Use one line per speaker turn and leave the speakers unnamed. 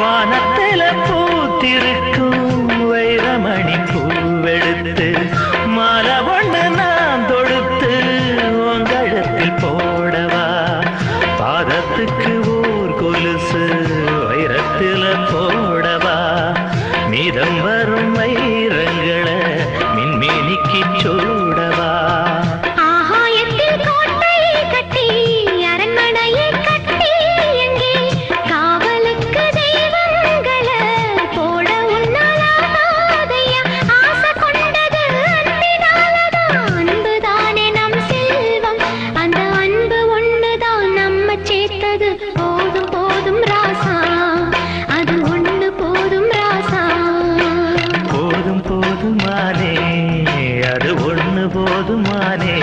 வானத்தில பூத்திருக்கும் வைரமணி பூவெடுத்து மாலை ஒண்ணு நான் தொடுத்து உங்களிடத்தில் போடவா? பாதத்துக்கு நானே